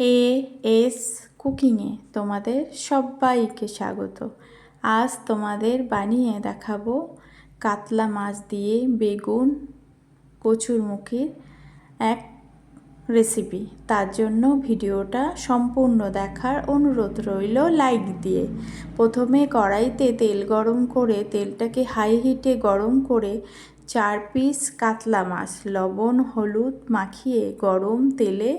A S কুকিংয়ে তোমাদের সবাইকে স্বাগত। আজ তোমাদের বানিয়ে দেখাবো কাতলা মাছ দিয়ে বেগুন কচুর কচুরমুখির এক রেসিপি তার জন্য ভিডিওটা সম্পূর্ণ দেখার অনুরোধ রইল লাইক দিয়ে। প্রথমে কড়াইতে তেল গরম করে, তেলটাকে হাই হিটে গরম করে চার পিস কাতলা মাছ, লবণ, হলুদ মাখিয়ে গরম তেলে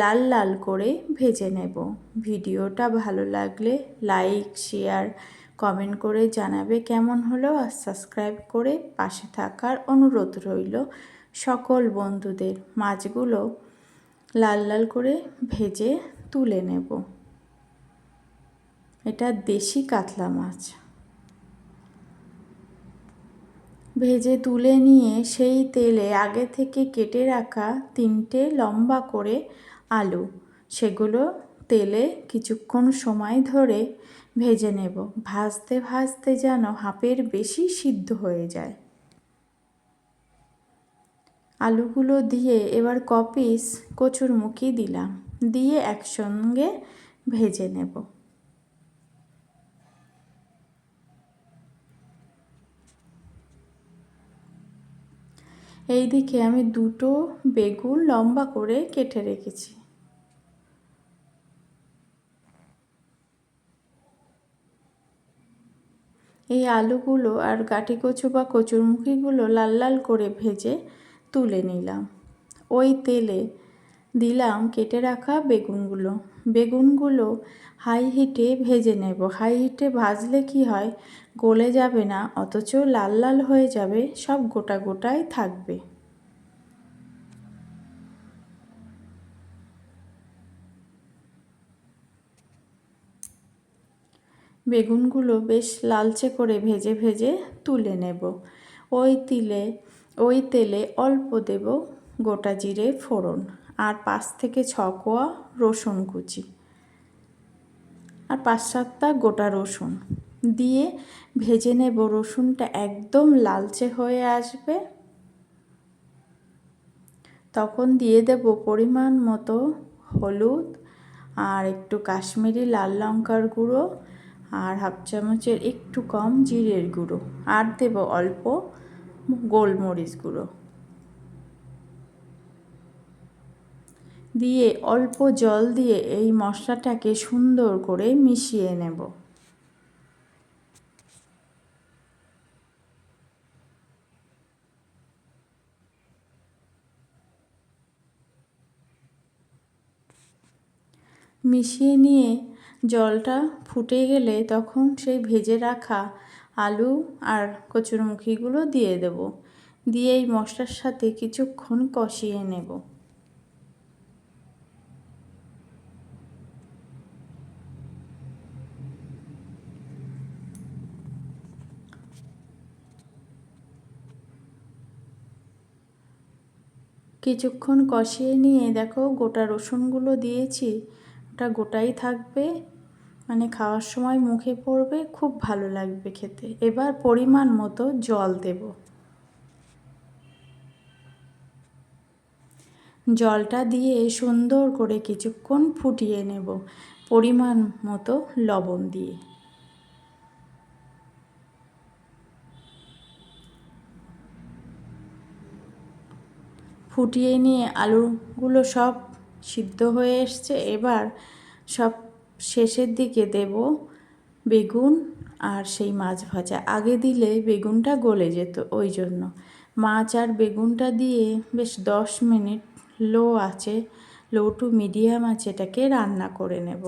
লাল লাল করে ভেজে নেব। ভিডিওটা ভালো লাগলে লাইক, শেয়ার, কমেন্ট করে জানাবে কেমন হলো আর সাবস্ক্রাইব করে পাশে থাকার অনুরোধ রইল সকল বন্ধুদের মাছগুলো লাল লাল করে ভেজে তুলে নেব। এটা দেশি কাতলা মাছ। ভেজে তুলে নিয়ে সেই তেলে আগে থেকে কেটে রাখা তিনটে লম্বা করে আলু। সেগুলো তেলে কিছুক্ষণ সময় ধরে ভেজে নেব। ভাজতে ভাজতে যেন হাফের বেশি সিদ্ধ হয়ে যায়। আলুগুলো দিয়ে এবার কপিস কচুরমুখি দিলাম। দিয়ে একসঙ্গে ভেজে নেব। এই দিকে আমি দুটো বেগুন লম্বা করে কেটে রেখেছি। এই আলুগুলো আর গাঠি কচু বা কচুরমুখিগুলো লাল লাল করে ভেজে তুলে নিলাম। ওই তেলে দিলাম কেটে রাখা বেগুনগুলো। বেগুনগুলো হাই হিটে ভেজে নেব। হাই হিটে ভাজলে কি হয়? গলে যাবে না, অথচ লাল লাল হয়ে যাবে, সব গোটা গোটাই থাকবে। বেগুনগুলো বেশ লালচে করে ভেজে ভেজে তুলে নেব। ওই তিলে, ওই তেলে অল্প দেব গোটা জিরে ফোড়ন। আর পাঁচ থেকে ছ কোয়া রসুন কুচি। আর পাঁচ সাতটা গোটা রসুন। দিয়ে ভেজে নেব রসুনটা একদম লালচে হয়ে আসবে। তখন দিয়ে দেব পরিমাণ মতো হলুদ আর একটু কাশ্মীরি লাল লঙ্কার গুঁড়ো আর হাফ চামচের একটু কম জিরের গুঁড়ো। আর দেব অল্প গোলমরিচ গুঁড়ো। দিয়ে অল্প জল দিয়ে এই মশলাটাকে সুন্দর করে মিশিয়ে নেব। মিশিয়ে নিয়ে জলটা ফুটে গেলে তখন সেই ভেজে রাখা আলু আর কচুরমুখিগুলো দিয়ে দেব। দিয়ে এই মশলার সাথে কিছুক্ষণ কষিয়ে নেব। কিছুক্ষণ কষিয়ে নিয়ে দেখো গোটা রসুনগুলো দিয়েছি, ওটা গোটাই থাকবে। মানে খাওয়ার সময় মুখে পড়বে, খুব ভালো লাগবে খেতে। এবার পরিমাণ মতো জল দেব। জলটা দিয়ে সুন্দর করে কিছুক্ষণ ফুটিয়ে নেব, পরিমাণ মতো লবণ দিয়ে। ফুটিয়ে নিয়ে আলুগুলো সব সিদ্ধ হয়ে এসছে। এবার সব শেষের দিকে দেব বেগুন আর সেই মাছ ভাজা। আগে দিলে বেগুনটা গলে যেত ওই জন্য। মাছ আর বেগুনটা দিয়ে বেশ দশ মিনিট লো আছে লো টু মিডিয়াম আছে এটাকে রান্না করে নেব।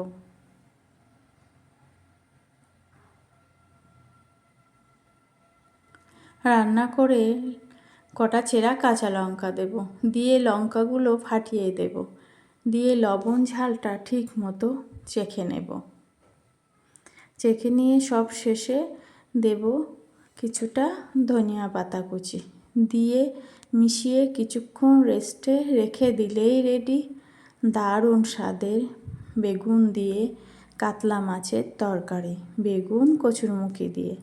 রান্না করে কটা চেরা কাঁচা লঙ্কা দেব, দিয়ে লঙ্কাগুলো ফাটিয়ে দেব, দিয়ে লবণ ঝালটা ঠিক মতো চেখে নেব। চেখে নিয়ে সব শেষে দেব কিছুটা ধনিয়া পাতা কুচি, দিয়ে মিশিয়ে কিছুক্ষণ রেস্টে রেখে দিলেই রেডি। দারুণ স্বাদের বেগুন দিয়ে কাতলা মাছের তরকারি, বেগুন কচুরমুখী দিয়ে।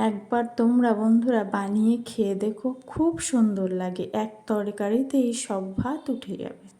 একবার তোমরা বন্ধুরা বানিয়ে খেয়ে দেখো, খুব সুন্দর লাগে। এক তরকারিতেই সব ভাত উঠে যাবে।